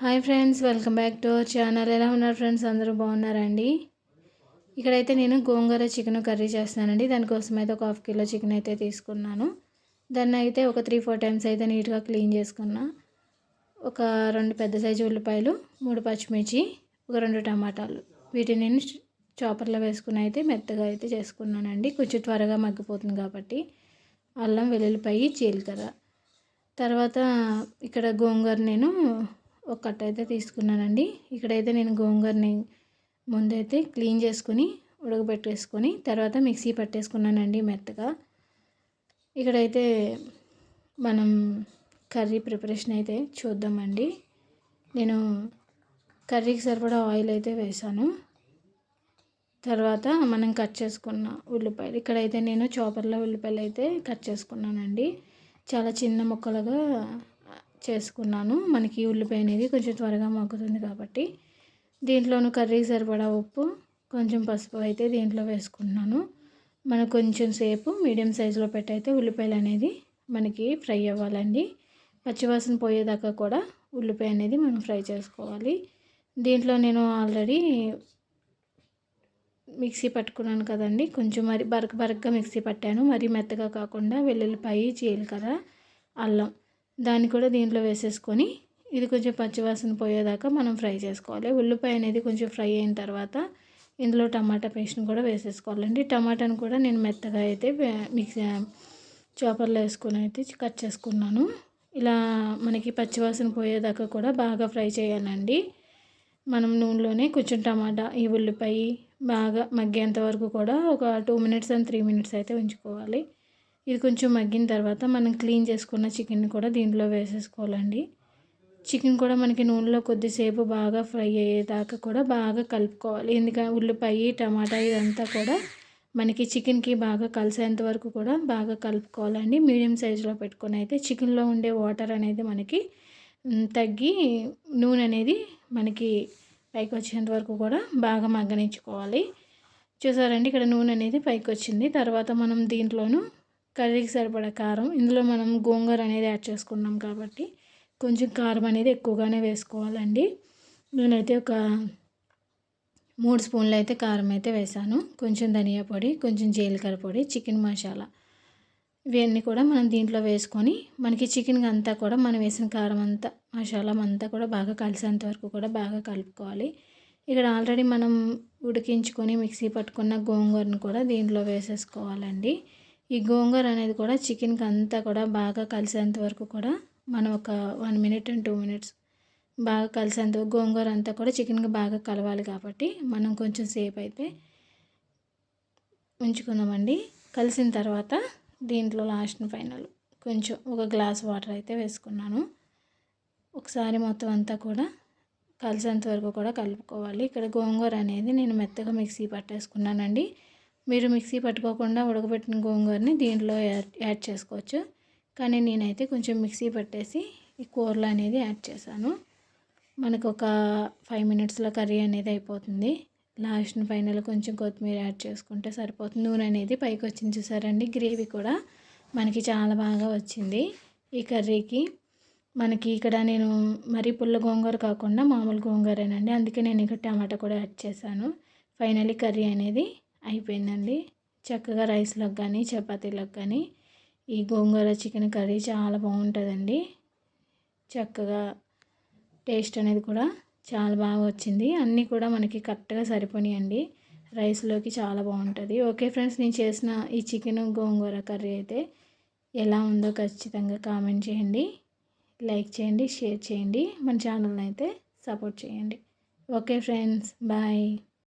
Hi friends welcome back to our channel. ఎలా ఉన్నారు friends? అందరూ బాగున్నారండి? ఇక్కడైతే నేను గోంగూర చికెన్ కర్రీ చేస్తున్నానండి. దానికోసం అయితే ఒక హాఫ్ కిలో చికెన్ అయితే తీసుకున్నాను. దాన్ని అయితే ఒక త్రీ ఫోర్ టైమ్స్ అయితే నీట్గా క్లీన్ చేసుకున్నా. ఒక రెండు పెద్ద సైజు ఉల్లిపాయలు మూడు పచ్చిమిర్చి ఒక రెండు టమాటాలు. వీటిని నేను చాపర్లో వేసుకుని అయితే మెత్తగా అయితే చేసుకున్నానండి. కొంచెం త్వరగా మగ్గిపోతుంది కాబట్టి. అల్లం వెల్లుల్లిపాయి జీలకర్ర. తర్వాత ఇక్కడ గోంగూర నేను ఒక కట్ట అయితే తీసుకున్నానండి. ఇక్కడైతే నేను గోంగూరని ముందైతే క్లీన్ చేసుకుని ఉడకబెట్టేసుకొని తర్వాత మిక్సీ పట్టేసుకున్నానండి మెత్తగా. ఇక్కడైతే మనం కర్రీ ప్రిపరేషన్ అయితే చూద్దామండి. నేను కర్రీకి సరిపడా ఆయిల్ అయితే వేసాను తర్వాత మనం కట్ చేసుకున్న ఉల్లిపాయలు ఇక్కడైతే నేను చాపర్లో ఉల్లిపాయలు అయితే కట్ చేసుకున్నానండి. చాలా చిన్న ముక్కలుగా చేసుకున్నాను. మనకి ఉల్లిపాయ అనేది కొంచెం త్వరగా మగ్గుతుంది కాబట్టి. దీంట్లోనూ కర్రీకి సరిపడా ఉప్పు కొంచెం పసుపు అయితే దీంట్లో వేసుకుంటున్నాను. మనకు కొంచెం సేపు మీడియం సైజులో పెట్టయితే ఉల్లిపాయలు అనేది మనకి ఫ్రై అవ్వాలండి. పచ్చివాసన పోయేదాకా కూడా ఉల్లిపాయ అనేది మనం ఫ్రై చేసుకోవాలి. దీంట్లో నేను ఆల్రెడీ మిక్సీ పట్టుకున్నాను కదండి. కొంచెం మరి బరక బరకగా మిక్సీ పట్టాను. మరి మెత్తగా కాకుండా వెల్లుల్లిపాయ జీలకర్ర అల్లం దాన్ని కూడా దీంట్లో వేసేసుకొని ఇది కొంచెం పచ్చివాసన పోయేదాకా మనం ఫ్రై చేసుకోవాలి. ఉల్లిపాయ అనేది కొంచెం ఫ్రై అయిన తర్వాత ఇందులో టమాటా పేస్ట్ని కూడా వేసేసుకోవాలండి. టమాటాను కూడా నేను మెత్తగా అయితే మిక్సీ చాపర్లో వేసుకొని అయితే కట్ చేసుకున్నాను. ఇలా మనకి పచ్చివాసన పోయేదాకా కూడా బాగా ఫ్రై చేయాలండి. మనం నూనెలోనే కొంచెం టమాటా ఈ ఉల్లిపాయ బాగా మగ్గేంత వరకు కూడా ఒక two minutes and three minutes అయితే ఉంచుకోవాలి. ఇది కొంచెం మగ్గిన తర్వాత మనం క్లీన్ చేసుకున్న చికెన్ కూడా దీంట్లో వేసేసుకోవాలండి. చికెన్ కూడా మనకి నూనెలో కొద్దిసేపు బాగా ఫ్రై అయ్యేదాకా కూడా బాగా కలుపుకోవాలి. ఎందుకంటే ఉల్లిపాయ టమాటా ఇదంతా కూడా మనకి చికెన్కి బాగా కలిసేంత వరకు కూడా బాగా కలుపుకోవాలండి. మీడియం సైజులో పెట్టుకొని అయితే చికెన్లో ఉండే వాటర్ అనేది మనకి తగ్గి నూనె అనేది మనకి పైకి వచ్చేంత వరకు కూడా బాగా మగ్గనించుకోవాలి చూసారండి ఇక్కడ నూనె అనేది పైకి వచ్చింది. తర్వాత మనం దీంట్లోనూ కర్రీకి సరిపడా కారం. ఇందులో మనం గోంగూర అనేది యాడ్ చేసుకున్నాం కాబట్టి కొంచెం కారం అనేది ఎక్కువగానే వేసుకోవాలండి. నేనైతే ఒక మూడు స్పూన్లు అయితే కారం అయితే వేసాను. కొంచెం ధనియా పొడి కొంచెం జీలకర్ర పొడి చికెన్ మసాలా. ఇవన్నీ కూడా మనం దీంట్లో వేసుకొని మనకి చికెన్ అంతా కూడా మనం వేసిన కారం అంతా మసాలా అంతా కూడా బాగా కలిసేంత వరకు కూడా బాగా కలుపుకోవాలి. ఇక్కడ ఆల్రెడీ మనం ఉడికించుకొని మిక్సీ పట్టుకున్న గోంగూరను కూడా దీంట్లో వేసేసుకోవాలండి. ఈ గోంగూర అనేది కూడా చికెన్కి అంతా కూడా బాగా కలిసేంత వరకు కూడా మనం ఒక one minute and two minutes బాగా కలిసేంత గోంగూర అంతా కూడా చికెన్కి బాగా కలవాలి కాబట్టి మనం కొంచెం సేపు అయితే ఉంచుకుందామండి. కలిసిన తర్వాత దీంట్లో లాస్ట్ ఫైనల్ కొంచెం ఒక గ్లాస్ వాటర్ అయితే వేసుకున్నాను. ఒకసారి మొత్తం అంతా కూడా కలిసేంత వరకు కూడా కలుపుకోవాలి. ఇక్కడ గోంగూర అనేది నేను మెత్తగా మిక్సీ పట్టేసుకున్నానండి. మీరు మిక్సీ పట్టుకోకుండా ఉడకబెట్టిన గోంగూరని దీంట్లో యాడ్ చేసుకోవచ్చు. కానీ నేనైతే కొంచెం మిక్సీ పట్టేసి ఈ కూరలు అనేది యాడ్ చేశాను. మనకు ఒక ఫైవ్ మినిట్స్లో కర్రీ అనేది అయిపోతుంది. లాస్ట్ ఫైనల్ కొంచెం కొత్తిమీర యాడ్ చేసుకుంటే సరిపోతుంది. నూనె అనేది పైకి వచ్చింది చూసారండి గ్రేవీ కూడా మనకి చాలా బాగా వచ్చింది ఈ కర్రీకి. మనకి ఇక్కడ నేను మరీ పుల్ల గోంగూర కాకుండా మామూలు గోంగూరేనండి. అందుకే నేను ఇక్కడ టమాటా కూడా యాడ్ చేశాను. ఫైనలీ కర్రీ అనేది అయిపోయిందండి. చక్కగా రైస్లకు కానీ చపాతీలకు కానీ ఈ గోంగూర చికెన్ కర్రీ చాలా బాగుంటుందండి. చక్కగా టేస్ట్ అనేది కూడా చాలా బాగా వచ్చింది. అన్నీ కూడా మనకి కరెక్ట్గా సరిపోయాయండి రైస్లోకి చాలా బాగుంటుంది. ఓకే ఫ్రెండ్స్ నేను చేసిన ఈ చికెన్ గోంగూర కర్రీ అయితే ఎలా ఉందో ఖచ్చితంగా కామెంట్ చేయండి. లైక్ చేయండి షేర్ చేయండి. మన ఛానల్ని అయితే సపోర్ట్ చేయండి. Okay friends bye.